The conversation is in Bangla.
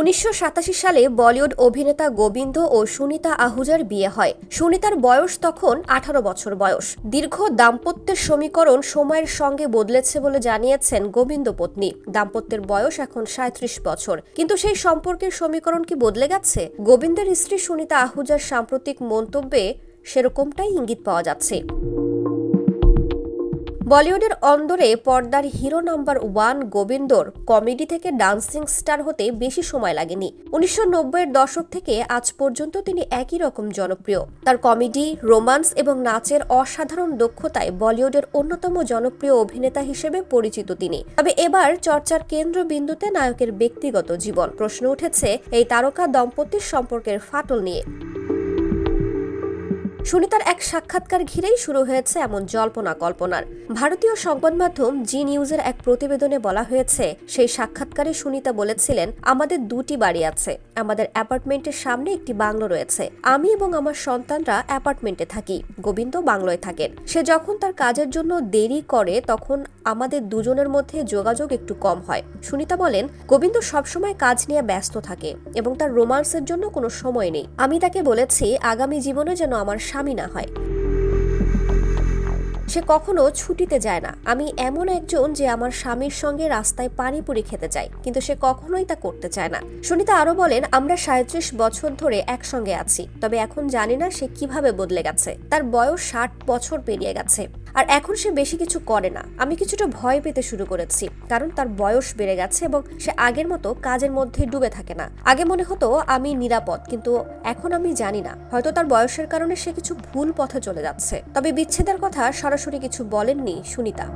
উনিশশো সাতাশি সালে বলিউড অভিনেতা গোবিন্দ ও সুনিতা আহুজার বিয়ে হয়। সুনিতার বয়স তখন আঠারো বছর বয়স। দীর্ঘ দাম্পত্যের সমীকরণ সময়ের সঙ্গে বদলেছে বলে জানিয়েছেন গোবিন্দ পত্নী। দাম্পত্যের বয়স এখন সাঁত্রিশ বছর। কিন্তু সেই সম্পর্কের সমীকরণ কি বদলে গেছে? গোবিন্দের স্ত্রী সুনিতা আহুজার সাম্প্রতিক মন্তব্যে সেরকমটাই ইঙ্গিত পাওয়া যাচ্ছে। বলিউডের অন্দরে পর্দার হিরো নাম্বার ওয়ান গোবিন্দর কমেডি থেকে ডান্সিং স্টার হতে বেশি সময় লাগেনি। উনিশশো এর দশক থেকে আজ পর্যন্ত তিনি একই রকম জনপ্রিয়। তার কমেডি, রোমান্স এবং নাচের অসাধারণ দক্ষতায় বলিউডের অন্যতম জনপ্রিয় অভিনেতা হিসেবে পরিচিত তিনি। তবে এবার চর্চার কেন্দ্রবিন্দুতে নায়কের ব্যক্তিগত জীবন। প্রশ্ন উঠেছে, এই তারকা দম্পতির সম্পর্কের ফাটল নিয়ে। সুনিতার এক সাক্ষাৎকার ঘিরেই শুরু হয়েছে এমন জল্পনা কল্পনার। ভারতীয় সংবাদ মাধ্যম জি নিউজের এক প্রতিবেদনে বলা হয়েছে, সেই সাক্ষাৎকারে সুনিতা বলেছিলেন, আমাদের দুটি বাড়ি আছে। আমাদের অ্যাপার্টমেন্টের সামনে একটি বাংলো রয়েছে। আমি এবং আমার সন্তানরা অ্যাপার্টমেন্টে থাকি, গোবিন্দ বাংলোয় থাকেন। সে যখন তার কাজের জন্য দেরি করে, তখন আমাদের দুজনের মধ্যে যোগাযোগ একটু কম হয়। সুনিতা বলেন, গোবিন্দ সবসময় কাজ নিয়ে ব্যস্ত থাকে এবং তার রোমান্সের জন্য কোনো সময় নেই। আমি তাকে বলেছি, আগামী জীবনে যেন আমার স্বামী না হয়। সে কখনো ছুটিতে যায় না। আমি এমন একজন যে আমার স্বামীর সঙ্গে রাস্তায় পানিপুরি খেতে চাই কিন্তু সে কখনোই তা করতে চায় না। সুনিতা আরও বলেন, আমরা সাঁত্রিশ বছর ধরে একসঙ্গে আছি, তবে এখন জানি না সে কীভাবে বদলে গেছে। তার বয়স ষাট বছর পেরিয়ে গেছে। আর এখন সে বেশি কিছু করে না। আমি কিছুটা ভয় পেতে শুরু করেছি, কারণ তার বয়স বেড়ে গেছে এবং সে আগের মতো কাজের মধ্যে ডুবে থাকে না। আগে মনে হতো আমি নিরাপদ, কিন্তু এখন আমি জানি না। হয়তো তার বয়সের কারণে সে কিছু ভুল পথে চলে যাচ্ছে। তবে বিচ্ছেদের কথা সরাসরি কিছু বলেননি সুনিতা।